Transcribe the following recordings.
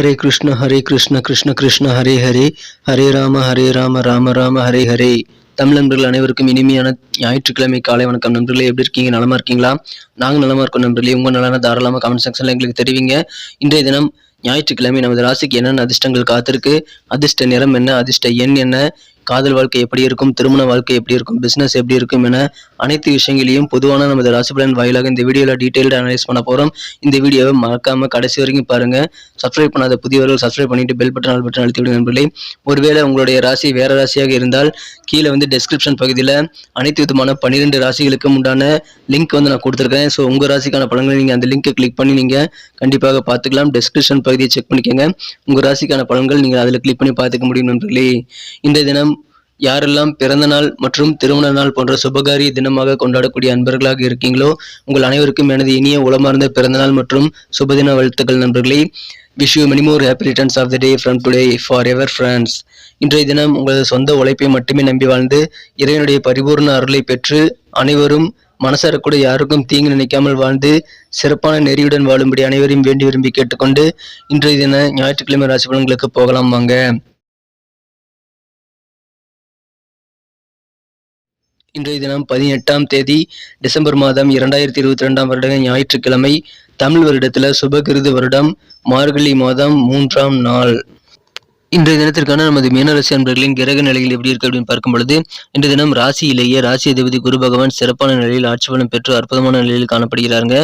ஹரே கிருஷ்ண ஹரே கிருஷ்ண கிருஷ்ண கிருஷ்ண ஹரே ஹரே ஹரே ராம ஹரே ராம ராம ராம ஹரே ஹரே தமிழ் நண்பர்கள் அனைவருக்கும் இனிமையான ஞாயிற்றுக்கிழமை காலை வணக்கம் நண்பர்களே. எப்படி இருக்கீங்க? நலமா இருக்கீங்களா? நாங்கள் நலமா இருக்கோம் நண்பர்களே. உங்க நலன தாராளமாக கமெண்ட் செக்ஷன்ல எங்களுக்கு தெரிவிங்க. இன்றைய தினம் ஞாயிற்றுக்கிழமை நமது ராசிக்கு என்னென்ன அதிர்ஷ்டங்கள் காத்திருக்கு? அதிர்ஷ்ட நிறம் என்ன? அதிர்ஷ்ட எண் என்ன? காதல் வாழ்க்கை எப்படி இருக்கும்? திருமண வாழ்க்கை எப்படி இருக்கும்? பிஸ்னஸ் எப்படி இருக்கும்? என அனைத்து விஷயங்களையும் பொதுவான நமது ராசிபலன் வாயிலாக இந்த வீடியோவில் டீடைல்டு அனலைஸ் பண்ண போகிறோம் இந்த வீடியோவை மறக்காமல் கடைசி வரைக்கும் பாருங்கள் சப்ஸ்கிரைப் பண்ணாத புதியவர்கள் சப்ஸ்கிரைப் பண்ணிட்டு பெல் பட்டன் ஆல் பட்டன் அழுத்தி விடுங்க நண்பர்களே. ஒருவேளை உங்களுடைய ராசி வேற ராசியாக இருந்தால் கீழே வந்து டெஸ்கிரிப்ஷன் பகுதியில் அனைத்து விதமான பன்னிரெண்டு ராசிகளுக்கும் உண்டான லிங்க் வந்து நான் கொடுத்துருக்கேன். ஸோ உங்கள் ராசிக்கான பலன்களை நீங்கள் அந்த லிங்கை கிளிக் பண்ணி நீங்கள் கண்டிப்பாக பார்த்துக்கலாம். டெஸ்கிரிப்ஷன் பகுதியை செக் பண்ணிக்கோங்க. உங்கள் ராசிக்கான பலன்கள் நீங்கள் அதில் கிளிக் பண்ணி பார்த்துக்க முடியும் நண்பர்களே. இந்த தினம் யாரெல்லாம் பிறந்த நாள் மற்றும் திருமண நாள் போன்ற சுபகாரிய தினமாக கொண்டாடக்கூடிய அன்பர்களாக இருக்கீங்களோ உங்கள் அனைவருக்கும் எனது இனிய உளமார்ந்த பிறந்தநாள் மற்றும் சுபதின வாழ்த்துக்கள் நண்பர்களே. Wish you many more happy returns of the day from today forever friends இன்றைய தினம் உங்களது சொந்த உழைப்பை மட்டுமே நம்பி வாழ்ந்து இறைவனுடைய பரிபூர்ண அருளை பெற்று அனைவரும் மனசார கூட யாருக்கும் தீங்கு நினைக்காமல் வாழ்ந்து சிறப்பான நெறியுடன் வாழும்படி அனைவரையும் வேண்டி விரும்பி கேட்டுக்கொண்டு இன்றைய தின ஞாயிற்றுக்கிழமை ராசி பலன்களுக்கு போகலாம் வாங்க. இன்றைய தினம் பதினெட்டாம் தேதி டிசம்பர் மாதம் இரண்டாயிரத்தி இருபத்தி ரெண்டாம் வருட ஞாயிற்றுக்கிழமை தமிழ் வருடத்தில் சுபகிருது வருடம் மார்கழி மாதம் மூன்றாம் நாள். இன்றைய தினத்திற்கான நமது மீனராசி அன்பர்களின் கிரக நிலையில் எப்படி இருக்கு அப்படின்னு பார்க்கும் பொழுது இன்றைய தினம் ராசியிலேயே ராசி அதிபதி குரு பகவான் சிறப்பான நிலையில் ஆட்சி பலம் பெற்று அற்புதமான நிலையில் காணப்படுகிறாங்க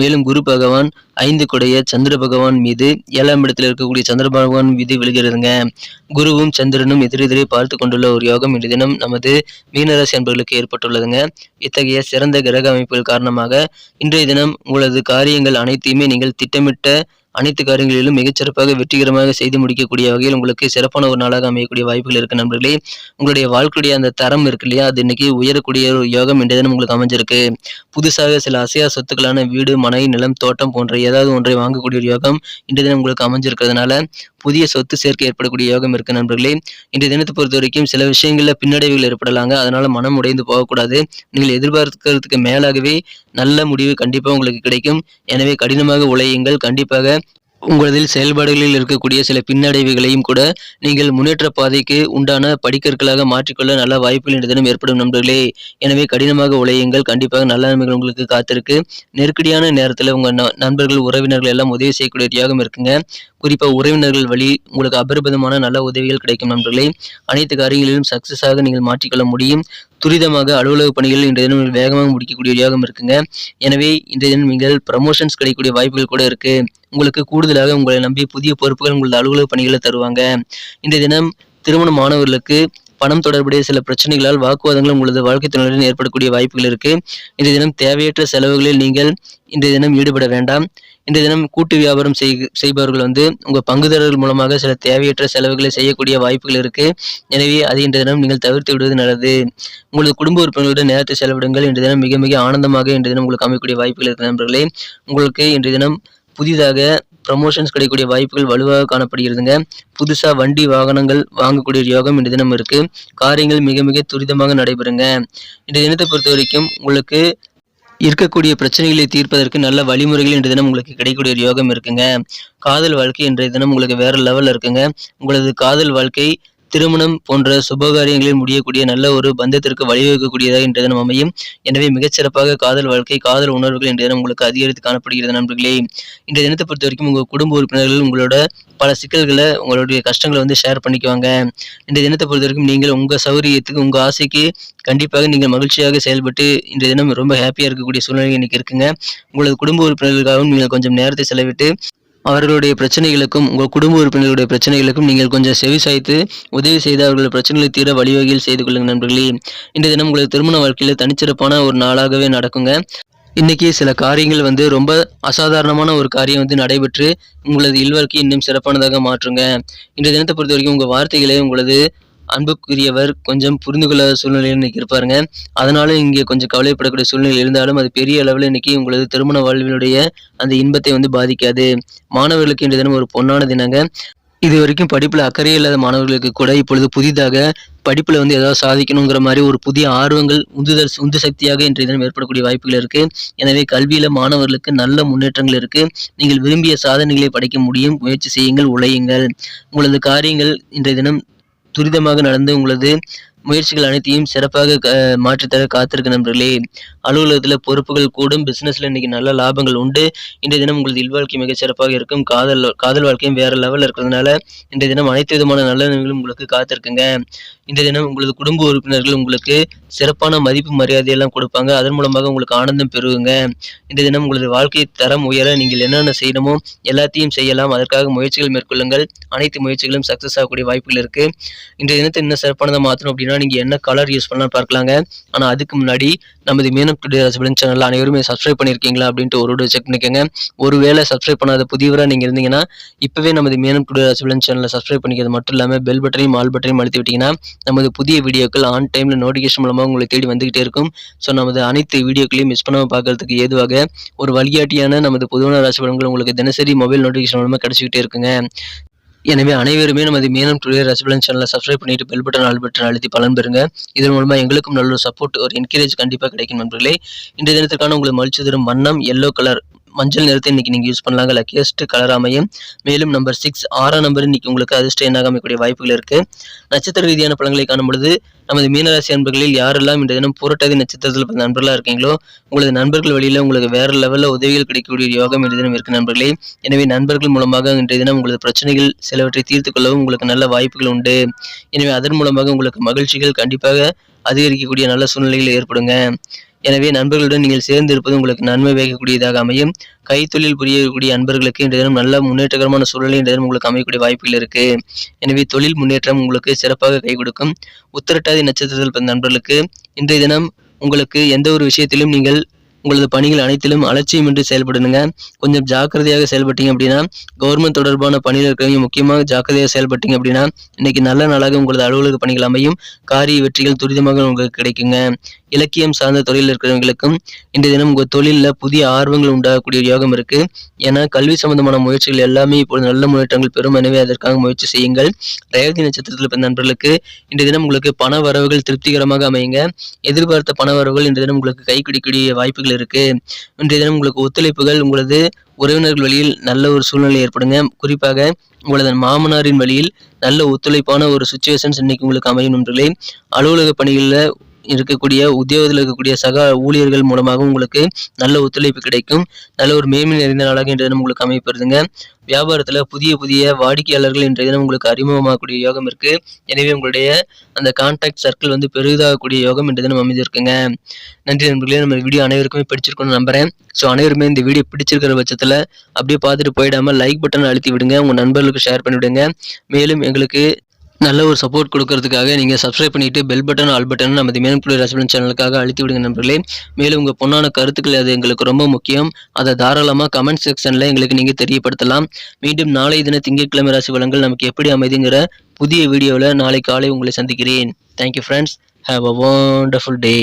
மேலும் குரு பகவான் ஐந்து கொடைய சந்திர பகவான் மீது ஏழாம் இடத்தில் இருக்கக்கூடிய சந்திர பகவான் மீது விழுகிறதுங்க. குருவும் சந்திரனும் எதிரெதிரே பார்த்து கொண்டுள்ள ஒரு யோகம் இன்று தினம் நமது மீனராசி அன்பர்களுக்கு ஏற்பட்டுள்ளதுங்க. இத்தகைய சிறந்த கிரக அமைப்புகள் காரணமாக இன்றைய தினம் உங்களது காரியங்கள் அனைத்தையுமே நீங்கள் திட்டமிட்ட அனைத்து காரியங்களிலும் மிகச்சிறப்பாக வெற்றிகரமாக செய்து முடிக்கக்கூடிய வகையில் உங்களுக்கு சிறப்பான ஒரு நாளாக அமையக்கூடிய வாய்ப்புகள் இருக்கு நண்பர்களே. உங்களுடைய வாழ்க்கையுடைய அந்த தரம் இருக்கு இல்லையா? அது இன்னைக்கு உயரக்கூடிய ஒரு யோகம் இன்றைய தினம் உங்களுக்கு அமைஞ்சிருக்கு. புதுசாக சில அசையா சொத்துக்களான வீடு மனை நிலம் தோட்டம் போன்ற ஏதாவது ஒன்றை வாங்கக்கூடிய ஒரு யோகம் இன்றைய தினம் உங்களுக்கு அமைஞ்சிருக்கிறதுனால புதிய சொத்து சேர்க்கை ஏற்படக்கூடிய யோகம் இருக்கு நண்பர்களே. இன்றைய தினத்தை பொறுத்த வரைக்கும் சில விஷயங்களில் பின்னடைவுகள் ஏற்படலாங்க. அதனால மனம் உடைந்து போகக்கூடாது. நீங்கள் எதிர்பார்க்கிறதுக்கு மேலாகவே நல்ல முடிவு கண்டிப்பாக உங்களுக்கு கிடைக்கும். எனவே கடினமாக உழையுங்கள். கண்டிப்பாக உங்களதில் செயல்பாடுகளில் இருக்கக்கூடிய சில பின்னடைவுகளையும் கூட நீங்கள் முன்னேற்ற பாதைக்கு உண்டான படிக்கற்களாக மாற்றிக்கொள்ள நல்ல வாய்ப்புகள் இந்த தினம் ஏற்படும் நண்பர்களே. எனவே கடினமாக உழையுங்கள். கண்டிப்பாக நல்ல நன்மைகள் உங்களுக்கு காத்திருக்கு. நெருக்கடியான நேரத்தில் உங்கள் நண்பர்கள் உறவினர்கள் எல்லாம் உதவி செய்யக்கூடிய தியாகம் இருக்குங்க. குறிப்பாக உறவினர்கள் வழி உங்களுக்கு அபரிபதமான நல்ல உதவிகள் கிடைக்கும் நண்பர்களே. அனைத்து காரியங்களிலும் சக்சஸாக நீங்கள் மாற்றிக்கொள்ள முடியும். துரிதமாக அலுவலக பணிகள் இன்றைய தினம் வேகமாக முடிக்கக்கூடிய யோகம் இருக்குங்க. எனவே இன்றைய தினம் நீங்கள் ப்ரமோஷன்ஸ் கிடைக்கக்கூடிய வாய்ப்புகள் கூட இருக்கு. உங்களுக்கு கூடுதலாக உங்களை நம்பி புதிய பொறுப்புகள் உங்களது அலுவலக பணிகளை தருவாங்க. இன்றைய தினம் திருமண மாணவர்களுக்கு பணம் தொடர்புடைய சில பிரச்சனைகளால் வாக்குவாதங்கள் உங்களது வாழ்க்கை துணையுடன் ஏற்படக்கூடிய வாய்ப்புகள் இருக்கு. இன்றைய தினம் தேவையற்ற செலவுகளில் நீங்கள் இன்றைய தினம் ஈடுபட வேண்டாம். இன்றைய தினம் கூட்டு வியாபாரம் செய் செய்பவர்கள் வந்து உங்கள் பங்குதாரர்கள் மூலமாக சில தேவையற்ற செலவுகளை செய்யக்கூடிய வாய்ப்புகள் இருக்கு. எனவே அதை இன்றைய தினம் நீங்கள் தவிர்த்து விடுவது நல்லது. உங்களது குடும்ப உறுப்பினர்களுடன் நேரத்தை செலவிடுங்கள். இன்றைய தினம் மிக மிக ஆனந்தமாக இன்றைய தினம் உங்களுக்கு அமைக்கக்கூடிய வாய்ப்புகள் இருக்கு நண்பர்களே. உங்களுக்கு இன்றைய தினம் புதிதாக ப்ரமோஷன்ஸ் கிடைக்கக்கூடிய வாய்ப்புகள் வலுவாக காணப்படுகிறதுங்க. புதுசாக வண்டி வாகனங்கள் வாங்கக்கூடிய யோகம் இந்த தினம் இருக்கு. காரியங்கள் மிக மிக துரிதமாக நடைபெறுங்க. இந்த தினத்தை பொறுத்த வரைக்கும் உங்களுக்கு இருக்கக்கூடிய பிரச்சனைகளை தீர்ப்பதற்கு நல்ல வழிமுறைகள் இன்றைய தினம் உங்களுக்கு கிடைக்கக்கூடிய ஒரு யோகம் இருக்குங்க. காதல் வாழ்க்கை இன்றைய தினம் உங்களுக்கு வேற லெவலில் இருக்குங்க. உங்களது காதல் வாழ்க்கை திருமணம் போன்ற சுபகாரியங்களில் முடியக்கூடிய நல்ல ஒரு பந்தத்திற்கு வழிவகுக்கக்கூடியதாக இன்றைய தினம் அமையும். எனவே மிகச்சிறப்பாக காதல் வாழ்க்கை காதல் உணர்வுகள் இன்றைய தினம் உங்களுக்கு அதிகரித்து காணப்படுகிறது நண்பர்களே. இன்றைய தினத்தை பொறுத்த வரைக்கும் உங்கள் குடும்ப உறுப்பினர்கள் உங்களோட பல சிக்கல்களை உங்களுடைய கஷ்டங்களை வந்து ஷேர் பண்ணிக்குவாங்க. இன்றைய தினத்தை பொறுத்த வரைக்கும் நீங்கள் உங்கள் சௌரியத்துக்கு உங்கள் ஆசைக்கு கண்டிப்பாக நீங்கள் மகிழ்ச்சியாக செயல்பட்டு இன்றைய தினம் ரொம்ப ஹாப்பியாக இருக்கக்கூடிய சூழ்நிலை இன்னைக்கு இருக்குங்க. உங்களது குடும்ப உறுப்பினர்களுக்காகவும் நீங்கள் கொஞ்சம் நேரத்தை செலவிட்டு அவர்களுடைய பிரச்சனைகளுக்கும் உங்கள் குடும்ப உறுப்பினர்களுடைய பிரச்சனைகளுக்கும் நீங்கள் கொஞ்சம் செவி சாய்த்து உதவி செய்து அவர்களுடைய பிரச்சனைகளை தீர வழிவகையில் செய்து கொள்ளுங்கள் நண்பர்களே. இன்றைய தினம் உங்களுக்கு திருமண வாழ்க்கையில் தனிச்சிறப்பான ஒரு நாளாகவே நடக்குங்க. இன்னைக்கு சில காரியங்கள் வந்து ரொம்ப அசாதாரணமான ஒரு காரியம் வந்து நடைபெற்று உங்களது இல்வாழ்க்கை இன்னும் சிறப்பானதாக மாற்றுங்க. இன்றைய தினத்தை பொறுத்த வரைக்கும் உங்கள் வார்த்தைகளை உங்களது அன்புக்குரியவர் கொஞ்சம் புரிந்து கொள்ளாத சூழ்நிலையில் இன்னைக்கு இருப்பாருங்க. அதனால இங்கே கொஞ்சம் கவலைப்படக்கூடிய சூழ்நிலை இருந்தாலும் அது பெரிய அளவில் இன்னைக்கு உங்களது திருமண வாழ்வினுடைய அந்த இன்பத்தை வந்து பாதிக்காது. மாணவர்களுக்கு இன்றைய தினம் ஒரு பொன்னான தினங்க. இது வரைக்கும் படிப்பில் அக்கறை இல்லாத மாணவர்களுக்கு கூட இப்பொழுது புதிதாக படிப்பில் வந்து ஏதாவது சாதிக்கணுங்கிற மாதிரி ஒரு புதிய ஆர்வங்கள் உந்துதல் உந்து சக்தியாக இன்றைய தினம் ஏற்படக்கூடிய வாய்ப்புகள் இருக்கு. எனவே கல்வியில் மாணவர்களுக்கு நல்ல முன்னேற்றங்கள் இருக்கு. நீங்கள் விரும்பிய சாதனைகளை படைக்க முடியும். முயற்சி செய்யுங்கள் உழையுங்கள். உங்களது காரியங்கள் இன்றைய தினம் துரிதமாக நடந்து உங்களது முயற்சிகள் அனைத்தையும் சிறப்பாக மாற்றித்தர காத்திருக்க நண்பர்களே. அலுவலகத்தில் பொறுப்புகள் கூடும் பிஸ்னஸில் இன்றைக்கி நல்ல லாபங்கள் உண்டு. இன்றைய தினம் உங்களது இல்வாழ்க்கை மிக சிறப்பாக இருக்கும். காதல் காதல் வாழ்க்கையும் வேறு லெவலில் இருக்கிறதுனால இன்றைய தினம் அனைத்து விதமான நல்ல நிலைகளும் உங்களுக்கு காத்திருக்குங்க. இன்றைய தினம் உங்களது குடும்ப உறுப்பினர்கள் உங்களுக்கு சிறப்பான மதிப்பு மரியாதையெல்லாம் கொடுப்பாங்க. அதன் மூலமாக உங்களுக்கு ஆனந்தம் பெறுவீங்க இன்றைய தினம் உங்களது வாழ்க்கை தரம் உயர நீங்கள் என்னென்ன செய்யணுமோ எல்லாத்தையும் செய்யலாம். அதற்காக முயற்சிகள் மேற்கொள்ளுங்கள். அனைத்து முயற்சிகளும் சக்ஸஸ் ஆகக்கூடிய வாய்ப்புகள் இருக்குது இன்றைய தினத்தை இன்னும் சிறப்பானதாக மாற்றணும் அப்படின்னா நீங்கள் என்ன கலர் யூஸ் பண்ணலாம் பார்க்கலாங்க. ஆனால் அதுக்கு முன்னாடி நமது மீனம் டுடே ரசபலன் சேனல் அனைவருமே சப்ஸ்கிரைப் பண்ணியிருக்கீங்களா அப்படின்ட்டு ஒரு செக் பண்ணிக்கோங்க. ஒருவேளை சப்ஸ்கிரைப் பண்ணாத புதியவராக நீங்கள் இருந்தீங்கன்னா இப்போவே நமது மீனம் டுடே ரசபலன் சேனலை சப்ஸ்கிரைப் பண்ணிக்கிறது மட்டும் இல்லாமல் பெல் பட்டனையும் ஆல் பட்டனையும் அழுத்தி விட்டீங்கன்னா நமது புதிய வீடியோக்கள் ஆன் டைமில் நோட்டிஃபிகேஷன் மூலமாக உங்களை தேடி வந்துகிட்டே இருக்கும். ஸோ நமது அனைத்து வீடியோக்களையும் மிஸ் பண்ணாமல் பார்க்கறதுக்கு ஏதுவாக ஒரு வழிகாட்டியான நமது பொதுவான ராசி பலன்கள் உங்களுக்கு தினசரி மொபைல் நோட்டிஃபிகேஷன் மூலமாக கிடச்சிக்கிட்டே இருக்குங்க. எனவே அனைவருமே நமது மீனம் டுடே ரசிபலன் சேனலை சப்ஸ்கிரைப் பண்ணிட்டு பெல் பட்டன் ஆல் பட்டன் அழுத்தி பலன் பெறுங்க. இதன் மூலமாக எங்களுக்கும் நல்ல ஒரு சப்போர்ட் ஒரு என்கரேஜ் கண்டிப்பாக கிடைக்கும் நண்பர்களே. இன்றைய தினத்திற்கான உங்களுக்கு மகிழ்ச்சி தரும் வண்ணம் எல்லோ கலர் மஞ்சள் நிறத்தை இன்னைக்கு நீங்கள் யூஸ் பண்ணலாங்க. லக்கியஸ்ட் கலர் அமையும். மேலும் நம்பர் சிக்ஸ் ஆறாம் நம்பர் இன்னைக்கு உங்களுக்கு அதிர்ஷ்ட எண்ணாக அமைக்கக்கூடிய வாய்ப்புகள் இருக்குது நட்சத்திர ரீதியான பழங்களை காணும் பொழுது நமது மீனராசி நண்பர்களில் யாரெல்லாம் இந்த தினம் புரட்டாதி நட்சத்திரத்தில் பிறந்த நண்பர்களாக இருக்கீங்களோ உங்களது நண்பர்கள் வழியில் உங்களுக்கு வேற லெவலில் உதவிகள் கிடைக்கக்கூடிய யோகம் இன்றைய தினம் இருக்கு நண்பர்களே. எனவே நண்பர்கள் மூலமாக இன்றைய தினம் உங்களது பிரச்சனைகள் சிலவற்றை தீர்த்து கொள்ளவும் உங்களுக்கு நல்ல வாய்ப்புகள் உண்டு. எனவே அதன் மூலமாக உங்களுக்கு மகிழ்ச்சிகள் கண்டிப்பாக அதிகரிக்கக்கூடிய நல்ல சூழ்நிலைகள் ஏற்படுங்க. எனவே நண்பர்களுடன் நீங்கள் சேர்ந்து இருப்பது உங்களுக்கு நன்மை வைக்கக்கூடியதாக அமையும். கைத்தொழில் புரியக்கூடிய அன்பர்களுக்கு இன்றைய தினம் நல்ல முன்னேற்றகரமான சூழலை இன்றைய தினம் உங்களுக்கு அமையக்கூடிய வாய்ப்புகள் இருக்கு. எனவே தொழில் முன்னேற்றம் உங்களுக்கு சிறப்பாக கை கொடுக்கும். உத்திரட்டாதி நட்சத்திரத்தில் பிறந்த நண்பர்களுக்கு இன்றைய தினம் உங்களுக்கு எந்த ஒரு விஷயத்திலும் நீங்கள் உங்களது பணிகள் அனைத்திலும் அலட்சியமின்றி செயல்படுங்க. கொஞ்சம் ஜாக்கிரதையாக செயல்பட்டீங்க அப்படின்னா கவர்மெண்ட் தொடர்பான பணியில் இருக்கிறவங்க முக்கியமாக ஜாக்கிரதையாக செயல்பட்டீங்க அப்படின்னா இன்னைக்கு நல்ல நாளாக உங்களது அலுவலக பணிகள் அமையும். காரிய வெற்றிகள் துரிதமாக உங்களுக்கு கிடைக்குங்க. இலக்கியம் சார்ந்த தொழில் இருக்கிறவங்களுக்கும் இன்றைய தினம் உங்கள் தொழிலில் புதிய ஆர்வங்கள் உண்டாகக்கூடிய யோகம் இருக்கு. ஏன்னா கல்வி சம்பந்தமான முயற்சிகள் எல்லாமே இப்பொழுது நல்ல முன்னேற்றங்கள் பெறும். எனவே அதற்காக முயற்சி செய்யுங்கள். ரேவதி நட்சத்திரத்தில் பிறந்த நண்பர்களுக்கு இன்றைய தினம் உங்களுக்கு பண வரவுகள் திருப்திகரமாக அமையுங்க. எதிர்பார்த்த பண வரவுகள் இந்த தினம் உங்களுக்கு கை கிடைக்கக்கூடிய வாய்ப்புகள் இருக்கு. இன்றைய தினம் உங்களுக்கு ஒத்துழைப்புகள் உங்களது உறவினர்கள் வழியில் நல்ல ஒரு சூழ்நிலை ஏற்படுங்க. குறிப்பாக உங்களது மாமனாரின் வழியில் நல்ல ஒத்துழைப்பான ஒரு சுச்சுவேஷன்ஸ் இன்னைக்கு உங்களுக்கு அமையும் நண்பர்களே. அலுவலக பணிகளில் இருக்கக்கூடிய உத்தியோகத்தில் இருக்கக்கூடிய சக ஊழியர்கள் மூலமாக உங்களுக்கு நல்ல ஒத்துழைப்பு கிடைக்கும். நல்ல ஒரு மேன்மை நிறைந்த நாளாக இன்றைய தினம் உங்களுக்கு அமைப்பதுங்க வியாபாரத்தில் புதிய புதிய வாடிக்கையாளர்கள் இன்றைய தினம் உங்களுக்கு அறிமுகமாகக்கூடிய யோகம் இருக்கு. எனவே உங்களுடைய அந்த கான்டாக்ட் சர்க்கிள் வந்து பெரிதாகக்கூடிய யோகம் இன்றைய தினம் அமைஞ்சிருக்குங்க. நன்றி நண்பர்களே நம்ம வீடியோ அனைவருக்குமே பிடிச்சிருக்கணும்னு நம்புறேன். ஸோ அனைவருமே இந்த வீடியோ பிடிச்சிருக்கிற பட்சத்தில் அப்படியே பார்த்துட்டு போயிடாமல் லைக் பட்டன் அழுத்தி விடுங்க. உங்கள் நண்பர்களுக்கு ஷேர் பண்ணிவிடுங்க. மேலும் எங்களுக்கு நல்ல ஒரு சப்போர்ட் கொடுக்கறதுக்காக நீங்கள் சப்ஸ்கிரைப் பண்ணிவிட்டு பெல் பட்டன் ஆல் பட்டன் நமது மேலும் புள்ளி சேனலுக்காக அழுத்தி விடுங்க நண்பர்களே. மேலும் உங்கள் பொண்ணான கருத்துக்கள் அது எங்களுக்கு ரொம்ப முக்கியம். அதை தாராளமாக கமெண்ட் செக்ஷனில் எங்களுக்கு நீங்கள் தெரியப்படுத்தலாம். மீண்டும் நாளை தின திங்கட்கிழமை ராசி பலன்கள் நமக்கு எப்படி அமைதிங்கிற புதிய வீடியோவில் நாளை காலை உங்களை சந்திக்கிறேன். Thank you friends have a wonderful day